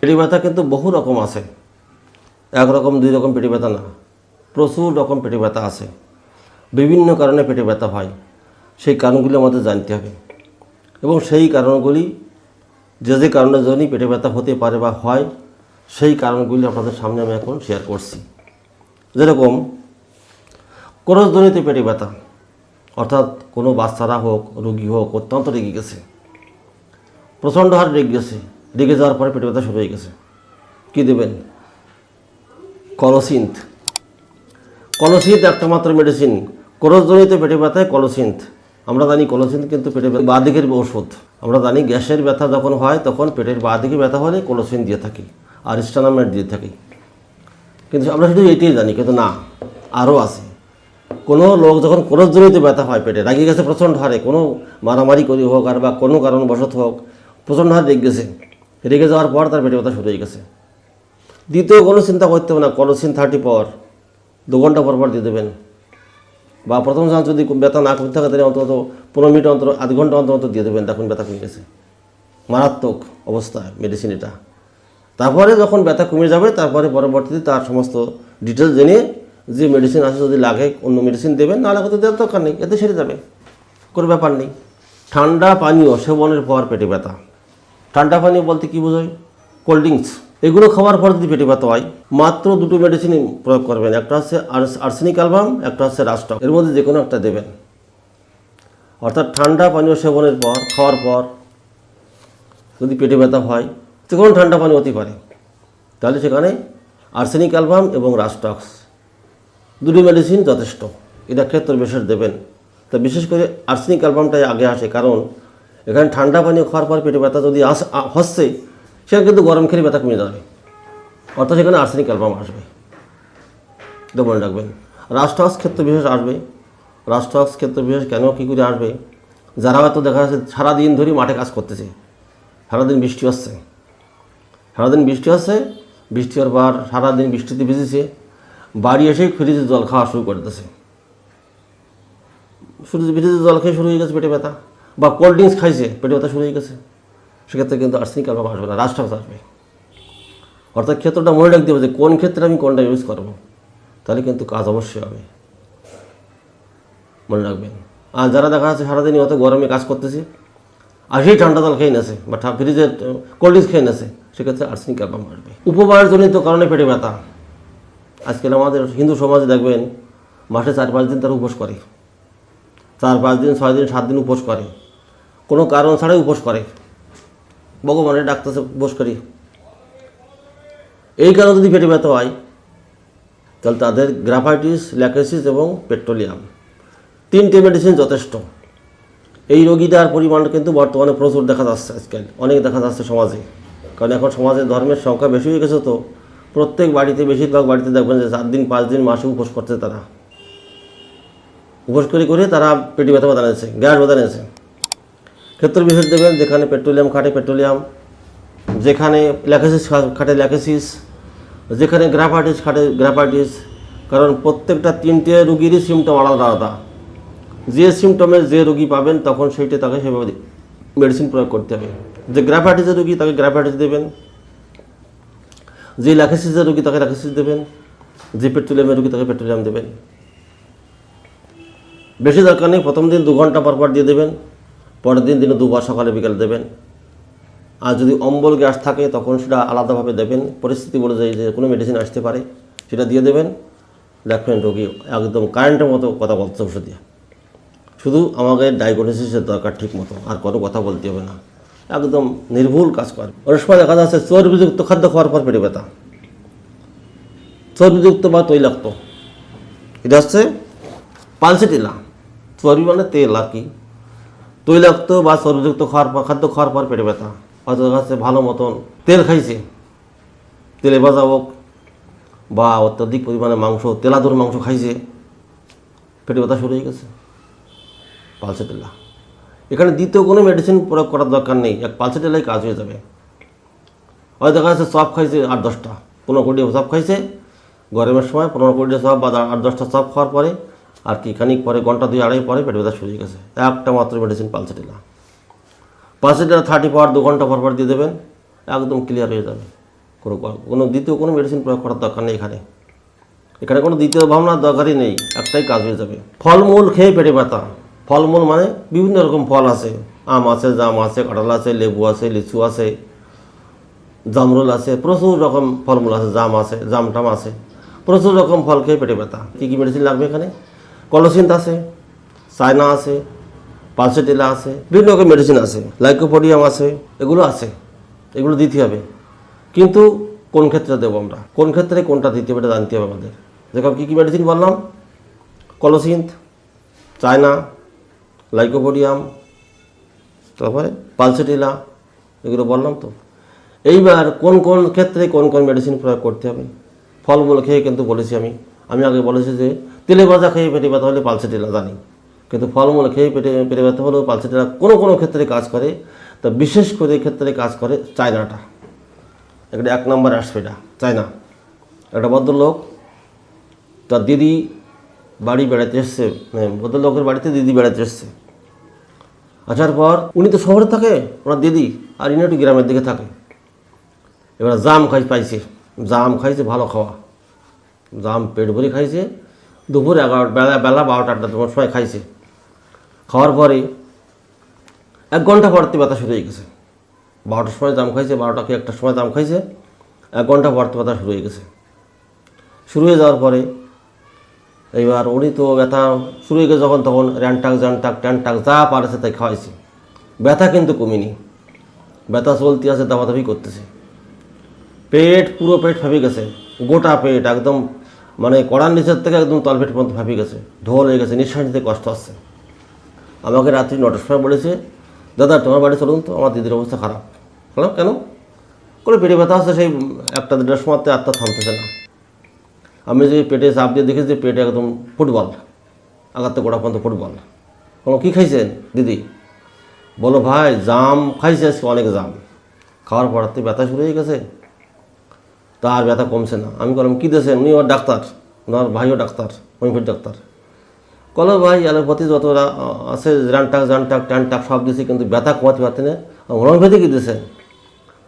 পেটে ব্যথা কিন্তু বহু রকম আছে। একরকম দুই রকম পেটে ব্যথা না। প্রচুর রকম পেটে ব্যথা আছে। বিভিন্ন কারণে পেটে ব্যথা হয়। সেই কারণগুলি আমাদের জানতে হবে। এবং সেই কারণগুলি, যে যে কারণের জন্যই পেটে ব্যথা হতে পারে বা হয়, সেই কারণগুলি আপনাদের সামনে আমি এখন শেয়ার করছি। যেরকম করজনিত পেটে ব্যথা অর্থাৎ কোনো বাচ্চারা হোক, রুগী হোক, অত্যন্ত রেগে গেছে। প্রচণ্ড হার রেগে গেছে। রেগে যাওয়ার পরে পেটে ব্যথা শুরু হয়ে গেছে। কী দেবেন? কলসিন্থ কলসিন্থ একটা মাত্র মেডিসিন করজনিত পেটে ব্যথায় কলসিন্থ আমরা জানি কলসিন্থ কিন্তু পেটে ব্যথা বাঁ দিকের ওষুধ আমরা জানি গ্যাসের ব্যথা যখন হয়, তখন পেটের বাঁ দিকে ব্যথা হলে কলসিন দিয়ে থাকি, আর স্টানামেট দিয়ে থাকি। কিন্তু আমরা শুধু এটাই জানি, কিন্তু না, আরও আছে। কোনো লোক যখন করজনিত ব্যথা হয় পেটে, রাগি গেছে, প্রচণ্ড হারে, কোনো মারামারি করি হোক আর বা কোনো কারণবশত হোক, প্রচণ্ড হারে রেগে গেছে। রেগে যাওয়ার পর তার পেটে ব্যথা শুরু হয়ে গেছে। দ্বিতীয় কোনো চিন্তা করতে হবে না কলসিন থার্টি পাওয়ার দু ঘণ্টা পর পর দিয়ে দেবেন। বা প্রথম যখন যদি ব্যথা না করতে থাকে, তাহলে অন্তত পনেরো মিনিট অন্তর আধ ঘণ্টা অন্তর অন্তর দিয়ে দেবেন, দেখুন ব্যথা কমে গেছে। মারাত্মক অবস্থা মেডিসিন এটা। তারপরে যখন ব্যথা কমে যাবে, তারপরে পরবর্তীতে তার সমস্ত ডিটেলস জেনে যে মেডিসিন আছে, যদি লাগে অন্য মেডিসিন দেবেন নাহলে হয়তো দেওয়ার দরকার নেই, এতে সেরে যাবে। কোনো ব্যাপার নেই। ঠান্ডা পানীয় সেবনের পর পেটে ব্যথা। ঠান্ডা পানীয় বলতে কী বোঝায়? কোল্ড ড্রিঙ্কস এগুলো খাওয়ার পর যদি পেটে ব্যথা হয়, মাত্র দুটো মেডিসিন প্রয়োগ করবেন। একটা হচ্ছে আর্সেনিক অ্যালবাম একটা হচ্ছে রাস্টক এর মধ্যে যে কোনো একটা দেবেন। অর্থাৎ ঠান্ডা পানীয় সেবনের পর, খাওয়ার পর যদি পেটে ব্যথা হয়, যে কোনো ঠান্ডা পানি হতে পারে। তাহলে সেখানে আর্সেনিক অ্যালবাম এবং রাস্টক্স দুটি মেডিসিন যথেষ্ট। এটা ক্ষেত্র বিশেষ দেবেন। তা বিশেষ করে আর্সেনিক অ্যালবামটাই আগে আসে। কারণ এখানে ঠান্ডা পানি খাওয়ার পর পেটে ব্যথা যদি আস হচ্ছে, সেখানে কিন্তু গরম খেলে ব্যথা কমে যাবে। অর্থাৎ সেখানে আর্সেনিক অ্যালবাম আসবে। এটা মনে রাখবেন। রাস্টক্স ক্ষেত্র বিশেষ আসবে। রাস্টক্স ক্ষেত্র বিশেষ কেন কী করে আসবে? যারা হয়তো দেখা যাচ্ছে, সারাদিন ধরেই মাঠে কাজ করতেছে। সারাদিন বৃষ্টি হচ্ছে। সারাদিন বৃষ্টি হচ্ছে, বৃষ্টি হওয়ার পর সারাদিন বৃষ্টিতে ভিজেছে। বাড়ি এসেই ফ্রিজে জল খাওয়া শুরু করতেছে শুরু ফ্রিজে জল খেয়ে শুরু হয়ে গেছে পেটে ব্যথা। বা কোল্ড ড্রিঙ্কস খাইছে পেটে ব্যথা শুরু হয়ে গেছে। সেক্ষেত্রে কিন্তু আর্সেনিক অ্যালবাম আসবে না রাস্টক্স আসবে। অর্থাৎ ক্ষেত্রটা মনে রাখতে হবে যে কোন ক্ষেত্রে আমি কোনটা ইউজ করব, তাহলে কিন্তু কাজ অবশ্যই হবে। মনে রাখবেন। আর যারা দেখা যাচ্ছে সারাদিনই অত গরমে কাজ করতেছে আর সেই ঠান্ডা জল খেয়ে নেছে বা ফ্রিজের কোল্ড ড্রিঙ্কস খেয়ে নেছে সেক্ষেত্রে আর্সেনিক অ্যালবাম আসবে। উপবাসজনিত কারণে পেটে ব্যথা। আজকাল আমাদের হিন্দু সমাজে দেখবেন, মাসে চার পাঁচ দিন তারা উপোস করে। চার পাঁচ দিন, ছয় দিন, সাত দিন উপোস করে। কোনো কারণ ছাড়াই উপোস করে। ভগবানের ডাক্তার উপোস করি। এই কারণে যদি পেটে ব্যথা হয়, তাহলে তাদের গ্রাফাইটিস, ল্যাকেসিস এবং পেট্রোলিয়াম। তিনটে মেডিসিন যথেষ্ট। এই রোগীটার পরিমাণ কিন্তু বর্তমানে প্রচুর দেখা যাচ্ছে আজকাল। অনেক দেখা যাচ্ছে সমাজে। কারণ এখন সমাজে ধর্মের সংখ্যা বেশি হয়ে গেছে তো, প্রত্যেক বাড়িতে, বেশিরভাগ বাড়িতে দেখবেন যে চার দিন, পাঁচ দিন মাসে উপোস করছে তারা। উপোস করে করে তারা পেটি ব্যথা ব্যথা নিয়েছে, গ্যাস ব্যথা নিয়েছে। ক্ষেত্র বিশেষ দেবেন যেখানে পেট্রোলিয়াম খাটে পেট্রোলিয়াম যেখানে ল্যাকেসিস খাটে ল্যাকেসিস, যেখানে গ্রাফাইটিস খাটে গ্রাফাইটিস কারণ প্রত্যেকটা তিনটে রুগীরই সিমটম আলাদা আলাদা। যে সিমটমের যে রুগী পাবেন, তখন সেইটা তাকে সেভাবে মেডিসিন প্রয়োগ করতে হবে। যে গ্রাফাইটিসের রোগী, তাকে গ্রাফাইটিস দেবেন। যে ল্যাকেসিসের রুগী, তাকে ল্যাকেসিস দেবেন। যে পেট্রোলিয়ামের রুগী, তাকে পেট্রোলিয়াম দেবেন। বেশি দরকার নেই, প্রথম দিন দু ঘণ্টা পর পর দিয়ে দেবেন। পরের দিন দিনে দুবার সকালে বিকালে দেবেন। আর যদি অম্বল গ্যাস থাকে, তখন সেটা আলাদাভাবে দেবেন। পরিস্থিতি বলে যায় যে কোনো মেডিসিন আসতে পারে, সেটা দিয়ে দেবেন। দেখবেন রোগী একদম কারেন্টের মতো কথা বলতে ওষুধ। দিয়ে শুধু আমাকে ডায়াগনোসিসের দরকার ঠিক মতো, আর কোনো কথা বলতে হবে না। একদম নির্ভুল কাজ করে অনেক সময় দেখা যাচ্ছে চর্বিযুক্ত খাদ্য খাওয়ার পর পেটে ব্যথা। চর্বিযুক্ত বা তৈলাক্ত। এটা হচ্ছে পালসেটিলা। চর্বি মানে তেল আর কি। তৈলাক্ত বা চর্বিযুক্ত খাওয়ার পর খাদ্য খাওয়ার পর পেটে ব্যথা। হয়তো দেখা ভালো মতন তেল খাইছে। তেলে ভাজা হোক বা অত্যাধিক পরিমাণে মাংস, তেলাদুর মাংস খাইছে, পেটে ব্যথা শুরু হয়ে গেছে। পালসেটেলা এখানে দ্বিতীয় কোনো মেডিসিন প্রয়োগ করার দরকার নেই। এক পালসেটেলাই কাজ হয়ে যাবে। হয়তো দেখা যাচ্ছে চপ খাইছে আট দশটা। পনেরো কোটি চপ খাইছে। গরমের সময় পনেরো কোটি চপ বা আট দশটা চপ খাওয়ার পরে আর কি, খানিক পরে, ঘণ্টা দুই, আড়াই পরে পেটে ব্যথা শুরু গেছে। একটা মাত্র medicine pulsatilla pulsatilla thirty power দু ঘণ্টা পর পর দিয়ে দেবেন, একদম ক্লিয়ার হয়ে যাবে। কোনো কোনো দ্বিতীয় কোনো মেডিসিন প্রয়োগ করার দরকার নেই এখানে। এখানে কোনো দ্বিতীয় ভাবনার দরকারই নেই, একটাই কাজ হয়ে যাবে। ফলমূল খেয়ে পেটে ব্যথা। ফলমূল মানে বিভিন্ন রকম ফল আছে। আম আছে, জাম আছে, কাঁঠাল আছে, লেবু আছে, লিচু আছে, জামরুল আছে, প্রচুর রকম ফলমূল আছে, জাম আছে, জাম টাম আছে। প্রচুর রকম ফল খেয়ে পেটে ব্যথা। কী কী মেডিসিন লাগবে এখানে? কলসিন্থ আছে চায়না আছে, পালসেটিলা আছে, বিভিন্ন রকম মেডিসিন আছে লাইকোপোডিয়াম আছে, এগুলো আছে, এগুলো দিতে হবে। কিন্তু কোন ক্ষেত্রে দেবো আমরা? কোন ক্ষেত্রে কোনটা দিতে হবে এটা জানতে হবে আমাদের। দেখো, কী কী মেডিসিন বললাম? কলসিন্থ চায়না লাইকোপোডিয়াম তারপরে পালসেটিলা, এগুলো বললাম তো। এইবার কোন কোন ক্ষেত্রে কোন কোন মেডিসিন প্রয়োগ করতে হবে? ফলমূল খেয়ে কিন্তু বলেছি আমি। আমি আগে বলেছি যে তেলে ভাজা খেয়ে পেটে ব্যথা হলে পালসেটিলা জানি কিন্তু ফলমূল খেয়ে পেটে পেটে ব্যথা হলেও পালসেটিলা কোনো কোনো ক্ষেত্রে কাজ করে। তা বিশেষ করে ক্ষেত্রে কাজ করে চায়নাটা। একটা এক নম্বর আসবে এটা, চায়না। একটা ভদ্রলোক, তার দিদি বাড়ি বেড়াতে এসছে মানে ভদ্রলোকের বাড়িতে দিদি বেড়াতে এসছে। আসার পর উনি তো শহরে থাকে, ওনার দিদি আর ইনি একটু গ্রামের দিকে থাকে। এবার জাম খাই, পাইছে। জাম খাইছে, ভালো খাওয়া। জাম পেট ভরে খাইছে দুপুর এগারোটা, বেলা বেলা বারোটা তোমার সময় খাইছে। খাওয়ার পরে এক ঘণ্টা পরতে ব্যথা শুরু হয়ে গেছে। বারোটার সময় দাম খাইছে, বারোটা কি একটার সময় দাম খাইছে, এক ঘণ্টা পরতে ব্যথা শুরু হয়ে গেছে। শুরু হয়ে যাওয়ার পরে এইবার উনি তো ব্যথা শুরু হয়ে গেছে যখন, তখন র্যানটাক জ্যানটাক ট্যানটাক যা পারেছে তাই খাওয়াইছে। ব্যথা কিন্তু কমেনি। ব্যথা চলতে আছে দাবাদাবি করতেছে। পেট পুরো পেট ফাঁপে গেছে। গোটা পেট একদম মানে কড়ার নিচের থেকে একদম তলপেট পর্যন্ত ফাঁপে গেছে ঢোল হয়ে গেছে, নিঃশ্বাস নিতে কষ্ট আসছে আমাকে রাত্রি নটার সময় বলেছে, দাদা, তোমার বাড়ি চলুন তো, আমার দিদির অবস্থা খারাপ। বললাম, কেন? করে পেটে ব্যথা আসছে সেই একটা দেড়টার সময় আত্মা থামতেছে না। আমি যে পেটে চাপ দিয়ে দেখেছি পেটে একদম ফুটবল, আঘাতে গোড়া পর্যন্ত ফুটবল। কোনো কী খাইছেন দিদি? বলো ভাই, জাম খাইছে অনেক জাম। খাওয়ার পর ব্যথা শুরু হয়ে গেছে। তার ব্যথা কমছে না। আমি বললাম, কী দিয়েছেন? উনি ওর ডাক্তার। ওনার ভাইও ডাক্তার হোমিওপ্যাথি ডাক্তার। কলো ভাই, অ্যালোপ্যাথি যতটা আছে রানটাক জানটাক ট্যানটাক সব দিয়েছি, কিন্তু ব্যথা কমাতে পারতে না। হোমিওপ্যাথি কী দিয়েছেন?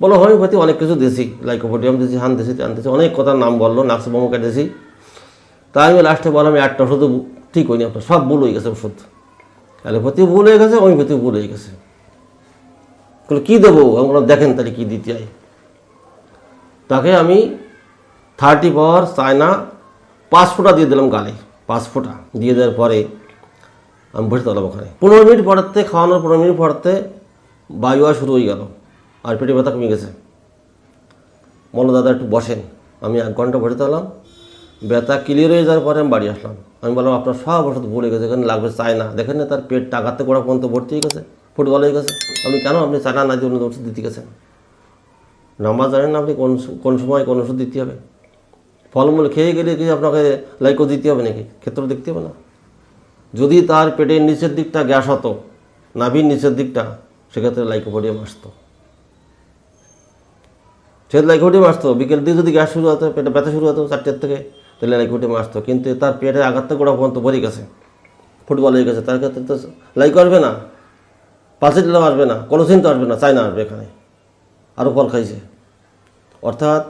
বলো, হোমিওপ্যাথি অনেক কিছু দিয়েছি। লাইকোপোডিয়াম দিয়েছি, হান দিয়েছি টান দিয়েছি, অনেক কথার নাম বলল নাক্স বোমো কেটেছি তাই আমি লাস্টে বললাম একটা ওষুধ ঠিক হয়নি আপনার, সব ভুল হয়ে গেছে ওষুধ। অ্যালোপ্যাথি ভুল হয়ে গেছে, হোমিওপ্যাথি ভুল হয়ে গেছে। কী দেবো? আমি বললাম, দেখেন তাহলে কী দিতে হয় তাকে আমি থার্টি পাওয়ার চায়না পাঁচ ফোঁটা দিয়ে দিলাম গালে, পাঁচ ফোঁটা। দিয়ে দেওয়ার পরে আমি বসে দিলাম ওখানে। পনেরো মিনিট পড়তে, খাওয়ানোর পনেরো মিনিট পড়তে বায়ু শুরু হয়ে গেল আর পেটে ব্যথা কমে গেছে। বলল দাদা একটু বসেন, আমি এক ঘণ্টা বসে দিলাম ব্যথা ক্লিয়ার হয়ে যাওয়ার পরে আমি বাড়ি আসলাম। আমি বললাম, আপনার সব ওষুধ ভুলে গেছে, এখানে লাগবে চায়না। দেখেন না, তার পেট টাকাতে গোড়া পর্যন্ত ভর্তি হয়ে গেছে, ফুটবল হয়ে গেছে। আপনি কেন আপনি চায়না না দিয়ে অন্য ওষুধ দিতে গেছেন? নাম্বার জানেন না আপনি কোন কোন সময় কোন ওষুধ দিতে হবে? ফলমূল খেয়ে গেলে কি আপনাকে লাইকো দিতে হবে নাকি? ক্ষেত্র দেখতে হবে না। যদি তার পেটের নিচের দিকটা গ্যাস হতো, নাভির নিচের দিকটা, সেক্ষেত্রে লাইকোপোডিয়াম আসতো। সে লাইকোপোডিয়াম আসতো, বিকেল দিয়ে যদি গ্যাস শুরু হতো, পেটে ব্যথা শুরু হতো চারটের থেকে, তাহলে লাইকোপোডিয়াম আসতো। কিন্তু তার পেটে আঘাত গোড়া পর্যন্ত ভরে গেছে। ফুটবল হয়ে গেছে। তার ক্ষেত্রে তো লাইকো আসবে না পাশে আসবে না, কলোসিন তো আসবে না চাইনা আসবে এখানে। আরও ফল খাইছে। অর্থাৎ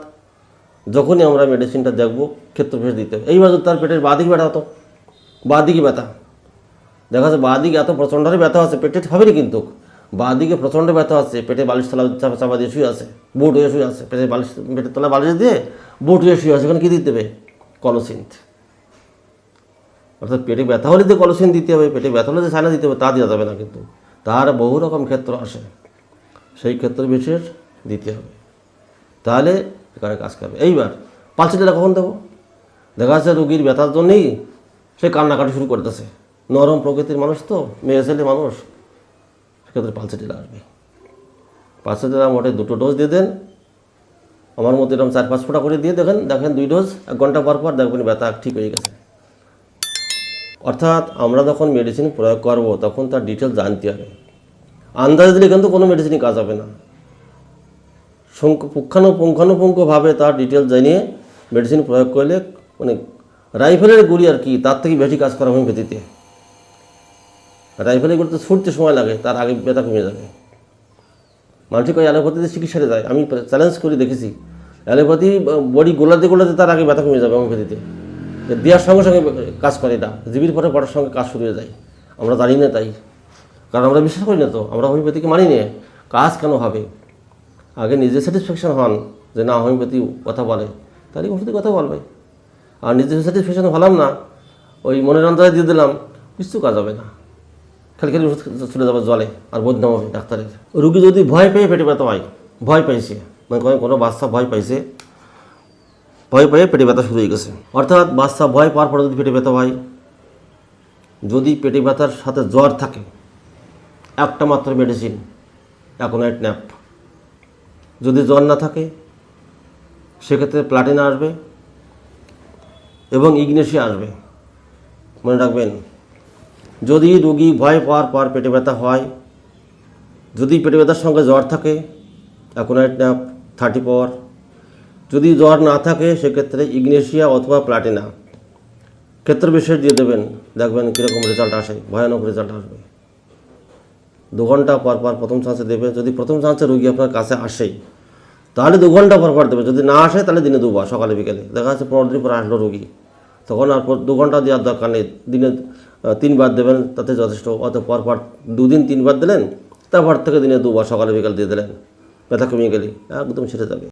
যখনই আমরা মেডিসিনটা দেখব ক্ষেত্রফেস দিতে হবে। এইবার তার পেটের বাদিকে ব্যথা হতো, বাদিকে ব্যথা। দেখা যাচ্ছে বাদিকে এত প্রচণ্ডভাবে ব্যথা আছে পেটে হবেনি কিন্তু। বাদিকে প্রচণ্ড ব্যথা আছে পেটে বালিশ তলা চাপা চাপা দিয়ে শুয়ে আছে, বুট হয়ে শুয়ে আছে, পেটে বালিশ, পেটের তলা বালিশ দিয়ে বুট হয়ে শুয়ে আছে ওখানে কী দিতে হবে? কলসিন্থ অর্থাৎ পেটে ব্যথা হলে যে কলসিন দিতে হবে, পেটে ব্যথা হলে যে সাইনা দিতে হবে, তা দেওয়া যাবে না কিন্তু। তার বহু রকম ক্ষেত্র আসে। সেই ক্ষেত্র বিশেষ দিতে হবে। তাহলে এখানে কাজ করবে। এইবার পালসিটা কখন দেবো? দেখা যাচ্ছে রুগীর ব্যথার জন্যেই সে কান্নাকাটি শুরু করতেছে নরম প্রকৃতির মানুষ তো, মেয়ে ছেলে মানুষ, সেক্ষেত্রে পালসিটিলা আসবে। পালসিটিলা মোটে দুটো ডোজ দিয়ে দেন। আমার মতো এরকম চার পাঁচ ফোঁটা করে দিয়ে দেখেন দেখেন দুই ডোজ এক ঘণ্টা পর পর দেখবেন ব্যথা ঠিক হয়ে গেছে। অর্থাৎ আমরা যখন মেডিসিন প্রয়োগ করব, তখন তার ডিটেলস জানতে হবে। আন্দাজ দিলে কিন্তু কোনো মেডিসিনই কাজ হবে না। পুঙ্খানুপুঙ্খভাবে তার ডিটেলস জানিয়ে মেডিসিন প্রয়োগ করলে মানে রাইফেলের গুলি আর কি, তার থেকে বেশি কাজ করা হোমিওপ্যাথিতে রাইফেলের গুলিতে ছুটতে সময় লাগে, তার আগে ব্যথা কমে যাবে। মানুষের কই অ্যালোপ্যাথিতে চিকিৎসাতে যায়। আমি চ্যালেঞ্জ করে দেখেছি, অ্যালোপ্যাথি বডি গোলাতে গোলাতে তার আগে ব্যথা কমে যাবে হোমিওপ্যাথিতে দেওয়ার সঙ্গে সঙ্গে কাজ করে এটা। জিবির পরে পড়ার সঙ্গে কাজ শুরু হয়ে যায়। আমরা জানি না তাই। কারণ আমরা বিশ্বাস করি না তো। আমরা হোমিওপ্যাথিকে মানি না। কাজ কেন হবে? আগে নিজে স্যাটিসফ্যাকশন হন যে না হোমিওপ্যাথি কথা বলে। তাহলে ওষুধে কথা বলবে আর নিজে স্যাটিসফ্যাকশন হলাম না, ওই মনের অন্তরে দিয়ে দিলাম কিছু কাজ হবে না। খালি খালি ওষুধ চলে যাবে জলে, আর বদনাম হবে ডাক্তারের। রুগী যদি ভয় পেয়ে পেটে ব্যথা হয়, ভয় পাইছে মানে কোনো- কোনো বাচ্চা ভয় পাইছে, ভয় পেয়ে পেটে ব্যথা শুরু হয়ে গেছে। অর্থাৎ বাচ্চা ভয় পাওয়ার পরে যদি পেটে ব্যথা হয়, যদি পেটে ব্যথার সাথে জ্বর থাকে, একটা মাত্র মেডিসিন অ্যাকোনাইট ন্যাপ যদি জ্বর না থাকে, সেক্ষেত্রে প্লাটিনা আসবে এবং ইগনেশিয়া আসবে। মনে রাখবেন, যদি রোগী ভয় পাওয়ার পর পেটে ব্যথা হয়, যদি পেটে ব্যথার সঙ্গে জ্বর থাকে অ্যাকোনাইট ন্যাপ থার্টি পাওয়ার যদি জ্বর না থাকে, সেক্ষেত্রে ইগনেশিয়া অথবা প্লাটিনা ক্ষেত্র বিশেষ দিয়ে দেবেন, দেখবেন কীরকম রেজাল্ট আসে, ভয়ানক রেজাল্ট আসবে। দু ঘণ্টা পর পর প্রথম চান্সে দেবে। যদি প্রথম চান্সে রুগী আপনার কাছে আসেই, তাহলে দু ঘণ্টা পর পর দেবে। যদি না আসে, তাহলে দিনে দুবার, সকালে, বিকেলে। দেখা যাচ্ছে পনেরো দিন পর আসলো রুগী। তখন আর দু ঘণ্টা দেওয়ার দরকার নেই। দিনে তিনবার দেবেন, তাতে যথেষ্ট। অত পর পর দুদিন তিনবার দিলেন, তারপর থেকে দিনে দুবার, সকালে, বিকেল দিয়ে দিলেন। ব্যথা কমিয়ে গেলে একদম ছেড়ে যাবে।